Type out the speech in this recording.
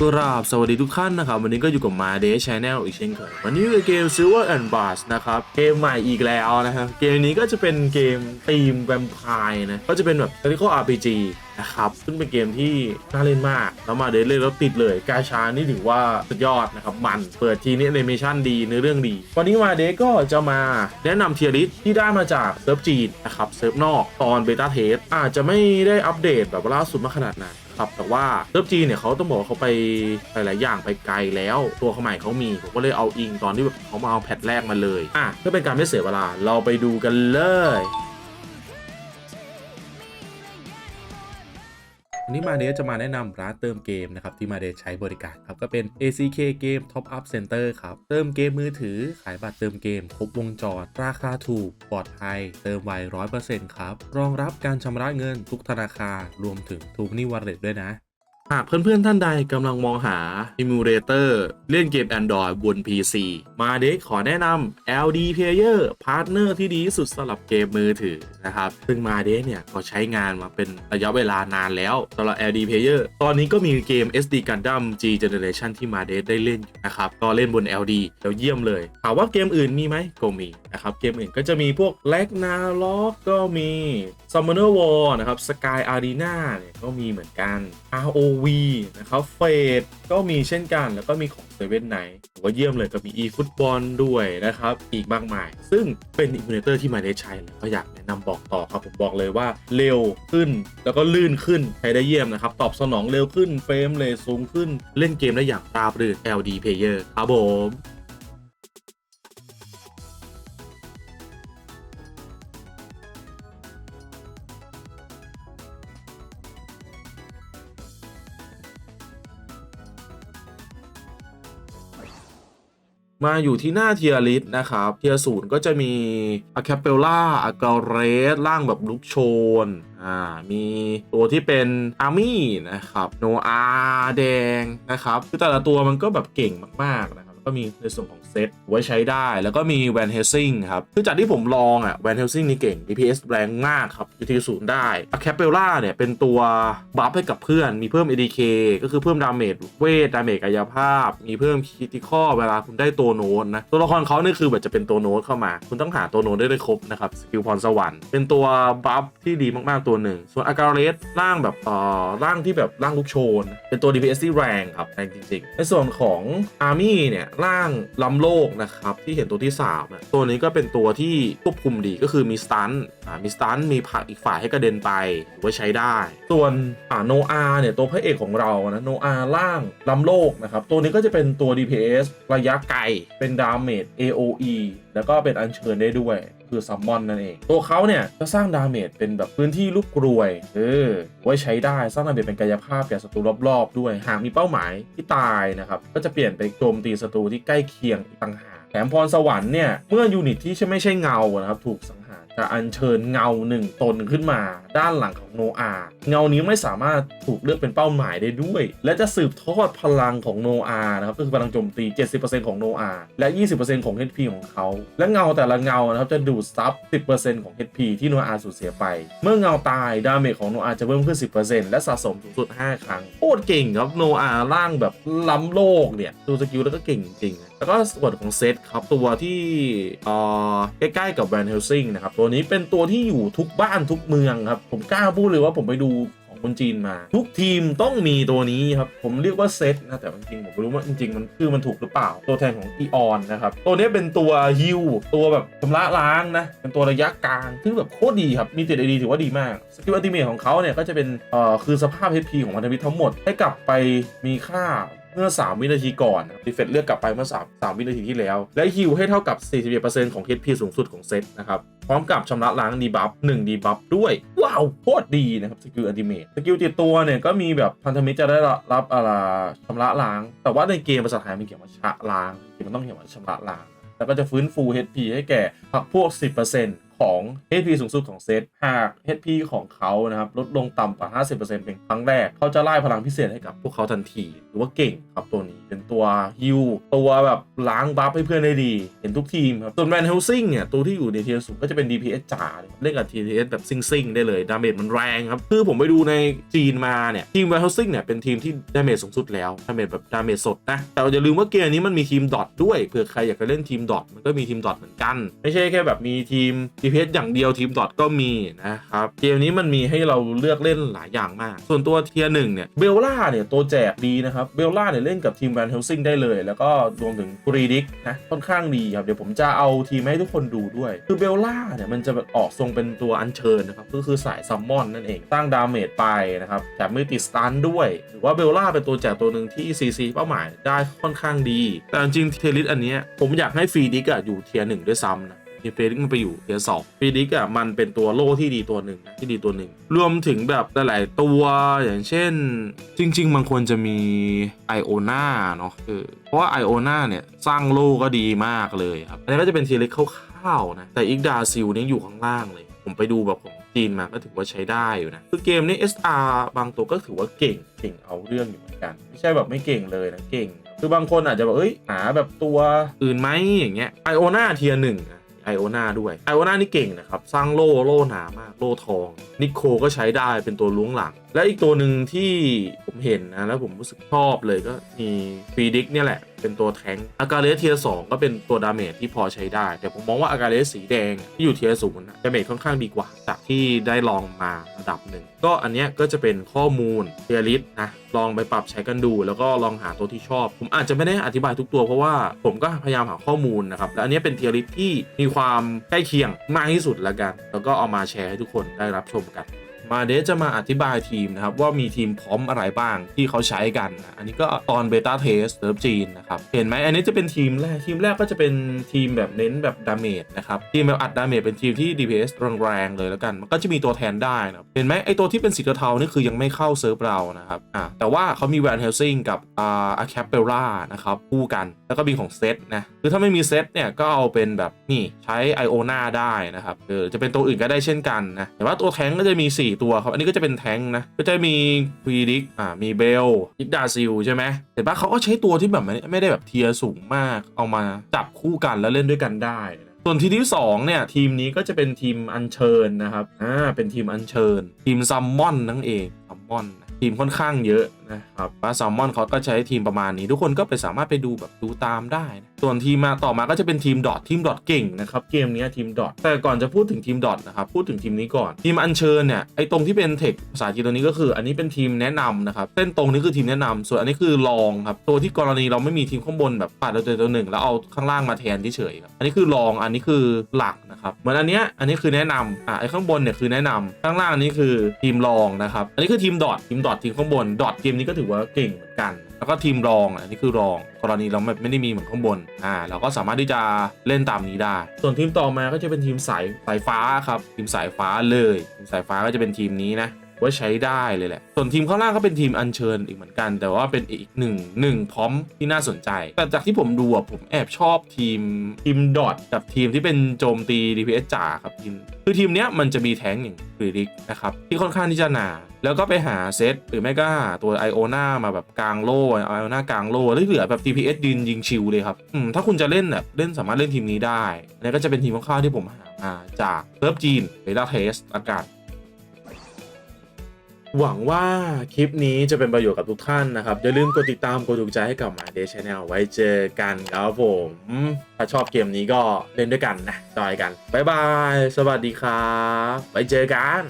กราบสวัสดีทุกท่านนะครับ วันนี้ก็อยู่กับมาเดชแนลอีกเช่นเคย วันนี้คือเกม Silver and b a r s นะครับ เกมใหม่อีกแล้วนะครับ เกมนี้ก็จะเป็นเกมธีมแวมไพร์นะ ก็จะเป็นแบบ Tactical RPG นะครับ ซึ่งเป็นเกมที่น่าเล่นมาก แล้วมาเดชเล่นแล้วติดเลย กาชานี่ถือว่าสุดยอดนะครับ มัน เปิดทีนี้แอนิเมชันดีเนื้อเรื่องดี วันนี้มาเดชก็จะมาแนะนำเทียริสที่ได้มาจากเซิร์ฟจีนนะครับ เซิร์ฟนอกตอนเบต้าเทสอาจจะไม่ได้อัปเดตแบบล่าสุดมาขนาดนั้น ครับแต่ว่าเลิฟจีเนี่ยเขาต้องบอกว่าเขาไปหลายๆอย่างไปไกลแล้ว ตัวเขาใหม่เขามีผมก็เลยเอาอิงตอนที่แบบเขามาเอาแพทแรกมาเลยอะเพื่อเป็นการไม่เสียเวลาเราไปดูกันเลย วันนี้มาเดจะมาแนะนำร้านเติมเกมนะครับที่มาเดใช้บริการครับก็เป็น ACK Game Top Up Center ครับเติมเกมมือถือขายบัตรเติมเกม ครบวงจร ราคาถูกปลอดภัย เติมไวร้อยเปอร์เซ็นต์ครับรองรับการชำระเงินทุกธนาคารรวมถึงทูกนี่วอลเล็ตด้วยนะ หากเพื่อนๆท่านใดกำลังมองหา Emulator เล่นเกม Android บน PC มาเด็กขอแนะนำ LD Player พาร์ทเนอร์ที่ดีที่สุดสำหรับเกมมือถือนะครับ ซึ่งมาเด็กเนี่ยก็ใช้งานมาเป็นระยะเวลานานแล้วสำหรับ LD Player ตอนนี้ก็มีเกม SD Gundam G Generation ที่มาเด็กได้เล่นนะครับ ก็เล่นบน LD แล้วเยี่ยมเลยถามว่าเกมอื่นมีไหมก็มีนะครับ เกมอื่นก็จะมีพวก l a g n a r o k ก็มี Summoner War นะครับ Sky Arena เนี่ยก็มีเหมือนกัน ROV นะครับเฟดก็มีเช่นกัน แล้วก็มีของเซเว่นไนถือว่าเยี่ยมเลยก็มี e ฟุตบอลด้วยนะครับ อีกมากมาย ซึ่งเป็นอิม u เนเตอร์ที่มาได้ใช้แล้วก็อยากแนะนำบอกต่อครับ ผมบอกเลยว่าเร็วขึ้น แล้วก็ลื่นขึ้นใช้ได้เยี่ยมนะครับ ตอบสนองเร็วขึ้นเฟรมเลยสูงขึ้นเล่นเกมได้อย่างราบรื่น LD Player ครับผม มาอยู่ที่หน้าเทียริสนะครับ เทียศูนย์ก็จะมีอะแคปเปลล่าอะกาเรสร่างแบบลุกโชนอ่ามีตัวที่เป็นอาร์มี่นะครับโนอาแดงนะครับคือแต่ละตัวมันก็แบบเก่งมากๆนะครับ ก็มีในส่วนของเซตไว้ใช้ได้ แล้วก็มีแวนเฮลซิงครับ คือจากที่ผมลองอะแวนเฮลซิงนี่เก่ง DPS แรงมากครับยูทีศูนย์ได้อะแคปเปล่าเนี่ยเป็นตัวบัฟให้กับเพื่อน มีเพิ่ม ADK ก็คือเพิ่มดาเมจเวทดาเมจกายภาพ มีเพิ่มคิติคอเวลาคุณได้ตัวโน้ตนะ ตัวละครเขาเนี่ยคือแบบจะเป็นตัวโน้ตเข้ามา คุณต้องหาตัวโน้ตได้ได้ครบนะครับสกิลพรสวรรค์เป็นตัวบัฟที่ดีมากๆตัวหนึ่ง ส่วนอาการเลสร่างแบบเอ่อร่างที่แบบร่างลูกโชน เป็นตัว DPS ที่แรงครับแรงจริงๆในส่วนของอาร์มี่เนี่ยร่างล้ำโลกนะครับที่เห็นตัวที่3ามตัวนี้ก็เป็นตัวที่ควบคุมดีก็คือมีสตันอ่ามีสตันมีผักอีกฝ่ายให้กระเด็นไปถือว่าใช้ได้ ส่วนอ่าโนอาเนี่ยตัวพระเอกของเรานะโนอาร่างล้ำโลกนะครับตัวนี้ก็จะเป็นตัว DPS ระยะไกลเป็นดาเมจ AOE แล้วก็เป็นอัญเชิญได้ด้วย คือซัมมอนนั่นเอง ตัวเขาเนี่ยจะสร้างดาเมจเป็นแบบพื้นที่ลูกกรวย เออ ไว้ใช้ได้สร้างดาเมจเป็นกายภาพแก่ศัตรูรอบๆ ด้วย หากมีเป้าหมายที่ตายนะครับ ก็จะเปลี่ยนไปโจมตีศัตรูที่ใกล้เคียงต่างหากแถมพรสวรรค์เนี่ย เมื่อยูนิตที่ไม่ใช่เงานะครับ ถูกสังหาร จะอัญเชิญเงาหนึ่งตนขึ้นมา ด้านหลังของโนอาเงานี้ไม่สามารถถูกเลือกเป็นเป้าหมายได้ด้วย และจะสืบทอดพลังของโนอานะครับก็คือพลังโจมตี 70%ของโนอาและ 20%ของ HP ของเขา และเงาแต่ละเงานะครับจะดูดซับ 10%ของ HP ที่โนอาสูญเสียไป เมื่อเงาตายดาเมจของโนอาจะเพิ่มขึ้น 10%และสะสมสูงสุด 5 ครั้งโคตรเก่งครับโนอาร่างแบบล้ำโลกเนี่ยดูสกิลแล้วก็เก่งจริงๆ แล้วก็ส่วนของเซตครับตัวที่เอ่อใกล้ๆกับแวนเฮลซิงนะครับตัวนี้เป็นตัวที่อยู่ทุกบ้านทุกเมืองครับ ผมกล้าพูดเลยว่าผมไปดูของคนจีนมา ทุกทีมต้องมีตัวนี้ครับ ผมเรียกว่าเซตนะแต่จริงผมไม่รู้ว่าจริงๆมันคือมันถูกหรือเปล่า ตัวแทนของอีออนนะครับตัวนี้เป็นตัวฮิวตัวแบบชำระล้างนะเป็นตัวระยะกลางซึ่งแบบโคตรดีครับมีติดไอดีถือว่าดีมากสกิลอัลติเมทของเขาเนี่ยก็จะเป็นเอ่อคือสภาพ HP ของพันธมิตรทั้งหมดให้กลับไปมีค่า เมื่อ 3 วินาทีก่อนดีเฟนเลือกกลับไปเมื่อ 3 3 วินาทีที่แล้ว และฮิวให้เท่ากับ 41%ของ HP สูงสุดของเซตนะครับ พร้อมกับชำระล้างดีบัฟ1ดีบัฟด้วย ว้าวโคตรดีนะครับสกิลอัลติเมทสกิลติดตัวเนี่ยก็มีแบบพันธมิตรจะได้รับอะไรชำระล้าง แต่ว่าในเกมภาษาไทยมันเขียนว่าชะล้างมันต้องเขียนว่าชำระล้าง แล้วก็จะฟื้นฟู HP ให้แก่พักพวก 10% ของ HP สูงสุดของเซตหาก HP ของเขานะครับลดลงต่ำกว่า 50%เป็นครั้งแรก เขาจะไล่พลังพิเศษให้กับพวกเขาทันที หรือว่าเก่งครับตัวนี้เป็นตัวฮิวตัวแบบล้างบัฟให้เพื่อนได้ดี เห็นทุกทีมครับส่วนแมนเฮลซิงเนี่ยตัวที่อยู่ในเทียร์สูงก็จะเป็น DPS จ๋าเล่นกับ TPS แบบซิงๆได้เลยดาเมจมันแรงครับคือผมไปดูในจีนมาเนี่ยทีมแมนเฮลซิงเนี่ยเป็นทีมที่ดาเมจสูงสุดแล้วดาเมจแบบดาเมจสดนะแต่อย่าลืมว่าเกมนี้มันมีทีมดอทด้วยเผื่อใครอยากจะเล่นทีมดอทมันก็มีทีมดอทเหมือนกัน ไม่ใช่แค่แบบมีทีม DPS อย่างเดียวทีมดอทก็มีนะครับ เกมนี้มันมีให้เราเลือกเล่นหลายอย่างมาก ส่วนตัวเทียร์หนึ่งเนี่ยเบลล่าเนี่ยตัวแจกดีนะครับเบลล่าเนี่ยเล่นกับทีมแวนเฮลซิงได้เลย แล้วก็รวมถึงกรีดิกนะค่อนข้างดีครับเดี๋ยวผมจะเอาทีมให้ทุกคนดูด้วย คือเบลล่าเนี่ยมันจะออกทรงเป็นตัวอัญเชิญนะครับก็คือสายซัมมอนนั่นเองสร้างดาเมจไปนะครับแถมมือติดสตันด้วย หรือว่าเบลล่าเป็นตัวแจกตัวหนึ่งที่ CC เป้าหมายได้ค่อนข้างดี แต่จริงเทลิสอันนี้ผมอยากให้ฟรีดิกอะอยู่เทียร์หนึ่งด้วยซ้ำนะ ทีเฟริกมันไปอยู่เทียร์สองฟีดิกอะมันเป็นตัวโล่ที่ดีตัวหนึ่งที่ดีตัวหนึ่ง รวมถึงแบบหลายๆตัวอย่างเช่น จริง ๆ มันควรจะมีไอโอนาเนาะคือเพราะว่าไอโอนาเนี่ยสร้างโล่ก็ดีมากเลยครับอันนี้ก็จะเป็นทีเล็กคร่าวๆนะแต่อีกดาซิลนี่อยู่ข้างล่างเลย ผมไปดูแบบของจีนมาก็ถือว่าใช้ได้อยู่นะ คือเกมนี้ SR บางตัวก็ถือว่าเก่งเก่งเอาเรื่องอยู่เหมือนกัน ไม่ใช่แบบไม่เก่งเลยนะเก่ง คือบางคนอาจจะแบบเอ้ยหาแบบตัวอื่นไหมอย่างเงี้ยไอโอนาเทียหนึ่ง ไอโอนาด้วยไอโอนานี่เก่งนะครับ สร้างโล่โล่หนามากโล่ทอง นิโคก็ใช้ได้เป็นตัวล้วงหลัง และอีกตัวหนึ่งที่ผมเห็นนะ แล้วผมรู้สึกชอบเลยก็มีฟีดิกเนี่ยแหละ เป็นตัวแทงอากาเลสเทียสองก็เป็นตัวดาเมจที่พอใช้ได้ แต่ผมมองว่าอากาเลสสีแดงที่อยู่เทียศูนย์ดาเมจค่อนข้างดีกว่า จากที่ได้ลองมาระดับหนึ่ง ก็อันเนี้ยก็จะเป็นข้อมูลเทียริสนะลองไปปรับใช้กันดู แล้วก็ลองหาตัวที่ชอบ ผมอาจจะไม่ได้อธิบายทุกตัวเพราะว่าผมก็พยายามหาข้อมูลนะครับและอันเนี้ยเป็นเทียริสที่มีความใกล้เคียงมากที่สุดละกัน แล้วก็เอามาแชร์ให้ทุกคนได้รับชมกัน มาเดจะมาอธิบายทีมนะครับ ว่ามีทีมพร้อมอะไรบ้างที่เขาใช้กันนะอันนี้ก็ตอนเบต้าเทสเซิร์ฟจีนนะครับ เห็นไหมอันนี้จะเป็นทีมแรกทีมแรกก็จะเป็นทีมแบบเน้นแบบดาเมจนะครับ ทีมแบบอัดดาเมจเป็นทีมที่ DPS แรงๆเลยแล้วกัน มันก็จะมีตัวแทนได้นะเห็นไหมไอตัวที่เป็นสีเทานี่คือยังไม่เข้าเซิร์ฟเรานะครับอ่าแต่ว่าเขามีแวนเฮลซิงกับอ่าอาแคปเปล่านะครับคู่กันแล้วก็มีของเซตนะคือถ้าไม่มีเซตเนี่ยก็เอาเป็นแบบนี่ใช้ไอโอนาได้นะครับเออจะเป็นตัวอื่นก็ได้เช่นกันนะแต่ว่าตัวแทงก็จะมี 4ตัวครับ อันนี้ก็จะเป็นแทงนะ ก็จะมีฟรีดิกอ่ามีเบลอิกดาซิลใช่ไหมแต่ว่าเขาก็ใช้ตัวที่แบบไม่ไม่ได้แบบเทียร์สูงมากเอามาจับคู่กันแล้วเล่นด้วยกันได้ส่วนทีมที่2เนี่ยทีมนี้ก็จะเป็นทีมอัญเชิญนะครับอ่าเป็นทีมอัญเชิญ ทีมซัมมอนนั่นเองซัมมอนนะ ทีมค่อนข้างเยอะนะครับว่าแซัมอนเขาก็ใช้ทีมประมาณนี้ ทุกคนก็ไปสามารถไปดูแบบดูตามได้นะส่วนทีมมาต่อมาก็จะเป็นทีมดอททีมดอทเก่งนะครับเกมนี้ทีมดอทแต่ก่อนจะพูดถึงทีมดอทนะครับพูดถึงทีมนี้ก่อนทีมอัญเชิญเนี่ยไอ้ตรงที่เป็นเทคภาษาจีนตัวนี้ก็คือ อันนี้เป็นทีมแนะนำนะครับเส้นตรงนี้คือทีมแนะนำส่วนอันนี้คือรองครับตัวที่กรณีเราไม่มีทีมข้างบนแบบปาดเราตัวตัวหนึ่งแล้วเอาข้างล่างมาแทนเฉยครับอันนี้คือรองอันนี้คือหลักนะครับเหมือนอันเนี้ยอันนี้คือแนะนำอะไอ้ข้างบนเนี่ยคือแนะนำข้างล่างนี้คือทีมรองนะครับอันนี้คือทีมดอททีมดอททีมข้างบน ดอทเกมนี้ก็ถือว่าเก่งเหมือนกัน แล้วก็ทีมรองอันนี้คือรอง กรณีเราไม่ไม่ได้มีเหมือนข้างบนอ่าเราก็สามารถที่จะเล่นตามนี้ได้ ส่วนทีมต่อมาก็จะเป็นทีมสายสายฟ้าครับทีมสายฟ้าเลยทีมสายฟ้าก็จะเป็นทีมนี้นะ ว่าใช้ได้เลยแหละ ส่วนทีมข้างล่างก็เป็นทีมอัญเชิญอีกเหมือนกัน แต่ว่าเป็นอีกหนึ่งหนึ่งพร้อมที่น่าสนใจ แต่จากที่ผมดูอะผมแอบชอบทีมทีมดอทกับทีมที่เป็นโจมตี DPS จ๋าครับทีมคือทีมเนี้ยมันจะมีแท้งอย่างฟรีดิกนะครับที่ค่อนข้างที่จะหนา แล้วก็ไปหาเซตหรือไม่ก็หาตัวไอโอนามาแบบกลางโล่ไอโอน่ากลางโล่แล้วเหลือแบบ DPS ยืนยิงชิวเลยครับอืมถ้าคุณจะเล่นแบบเล่นสามารถเล่นทีมนี้ได้นนี้ก็จะเป็นทีมข้าวๆที่ผมหามาจากเซิร์ฟจีนเบต้าเทสอากาศ หวังว่าคลิปนี้จะเป็นประโยชน์กับทุกท่านนะครับ อย่าลืมกดติดตามกดถูกใจให้กับ My Day Channel ไว้เจอกันครับผม ถ้าชอบเกมนี้ก็เล่นด้วยกันนะจอยกัน บ๊ายบาย สวัสดีครับ ไว้เจอกัน